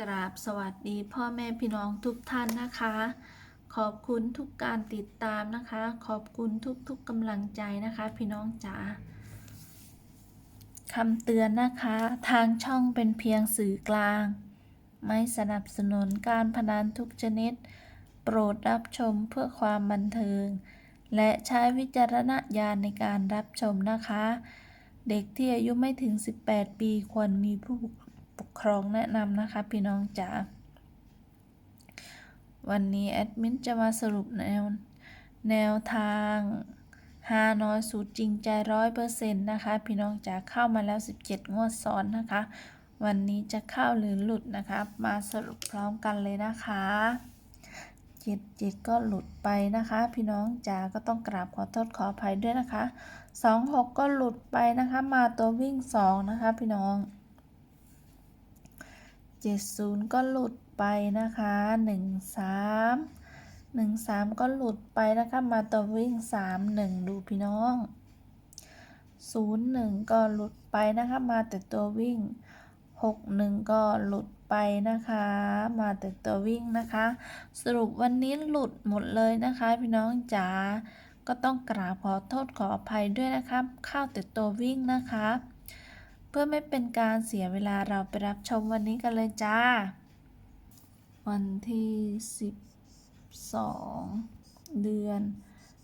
กราบสวัสดีพ่อแม่พี่น้องทุกท่านนะคะ ขอบคุณทุกการติดตามนะคะ ขอบคุณทุกๆกำลังใจนะคะ พี่น้องจ๋าคำเตือนนะคะ ทางช่องเป็นเพียงสื่อกลาง ไม่สนับสนุนการพนันทุกชนิด โปรดรับชมเพื่อความบันเทิง และใช้วิจารณญาณในการรับชมนะคะ เด็กที่อายุไม่ถึง 18 ปีควรมีผู้ปก ปกครองแนะนำนะคะพี่น้องจ๋าวันนี้แอดมินจะมาสรุปแนวแนวทางฮาน้อยสูตรจริงใจร้อยเปอร์เซ็นต์นะคะ พี่น้องจ๋าเข้ามาแล้ว 17 งวดซ้อนนะคะ วันนี้จะเข้าหรือหลุดนะคะ มาสรุปพร้อมกันเลยนะคะเจ็ดเจ็ดก็หลุดไปนะคะ พี่น้องจ๋าก็ต้องกราบขอโทษขออภัยด้วยนะคะสองหกก็หลุดไปนะคะ มาตัววิ่งสองนะคะ พี่น้อง เจ็ดศูนย์ก็หลุดไปนะคะหนึ่งสามหนึ่งสามก็หลุดไปนะคะ มาตัววิ่งสามหนึ่งดูพี่น้องศูนย์หนึ่งก็หลุดไปนะคะ มาแต่ตัววิ่งหกหนึ่งก็หลุดไปนะคะ มาแต่ตัววิ่งนะคะ สรุปวันนี้หลุดหมดเลยนะคะ พี่น้องจ๋าก็ต้องกราบขอโทษขออภัยด้วยนะครับเข้าแต่ตัววิ่งนะคะ พื่อไม่เป็นการเสียเวลาเราไปรับชมวันนี้กันเลยจ้า วันที่ 12 เดือน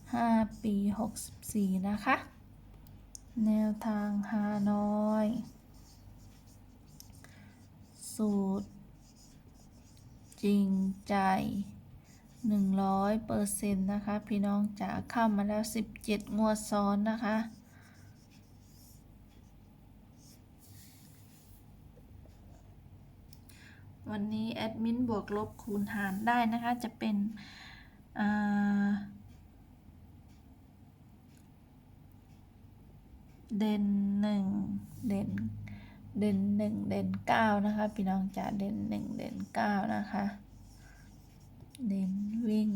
5 ปี 64 นะคะ แนวทางฮานอย สูตร จริงใจหนึ่งร้อยเปอร์เซ็นต์นะคะ พี่น้องจ๋าเข้ามาแล้วสิบเจ็ดงวดซ้อนนะคะ วันนี้แอดมินบวกลบคูณหารได้นะคะ จะเป็นเด่นหนึ่งเด่นเด่นหนึ่งเด่นเก้านะคะพี่น้องจ๋าเด่นหนึ่งเด่นเก้านะคะ เด่นวิ่ง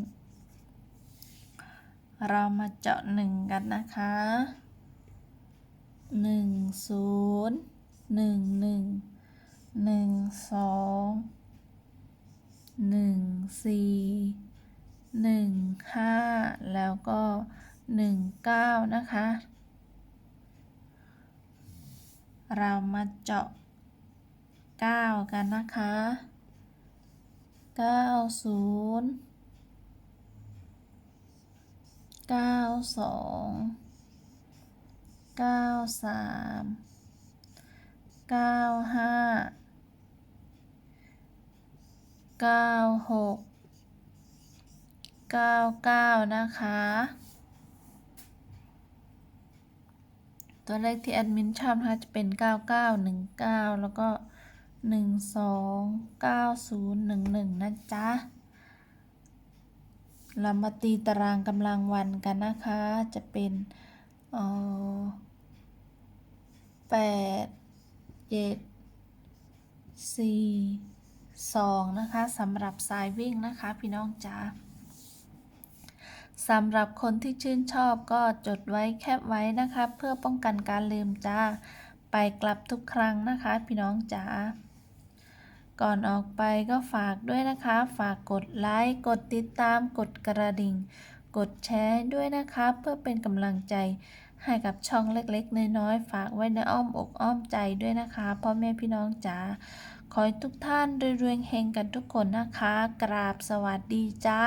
เรามาเจาะหนึ่งกันนะคะหนึ่งศูนย์หนึ่งหนึ่ง หนึ่งสองหนึ่งสี่หนึ่งห้าแล้วก็หนึ่งเก้านะคะ เรามาเจาะเก้ากันนะคะเก้าศูนย์เก้าสองเก้าสามเก้าห้า เก้าหกเก้าเก้านะคะ ตัวเลขที่แอดมินชอบนะคะจะเป็น9919แล้วก็129011นย์หนึ่งหนึ่งนะจ๊ะ เรามาตีตารางกำลังวันกันนะคะ จะเป็นเออแปดเจ็ดสี่ สองนะคะสำหรับสายวิ่งนะคะพี่น้องจ๋าสำหรับคนที่ชื่นชอบก็จดไว้แคปไว้นะคะ เพื่อป้องกันการลืมจ้า ไปกลับทุกครั้งนะคะ พี่น้องจ๋าก่อนออกไปก็ฝากด้วยนะคะ ฝากกดไลค์กดติดตามกดกระดิ่ง กดแชร์ด้วยนะคะ เพื่อเป็นกำลังใจให้กับช่องเล็กๆ น้อยๆ ฝากไว้ในอ้อมอกอ้อมใจด้วยนะคะพ่อแม่พี่น้องจ๋า ขอให้ทุกท่านรวยๆเฮงกันทุกคนนะคะ กราบสวัสดีจ้า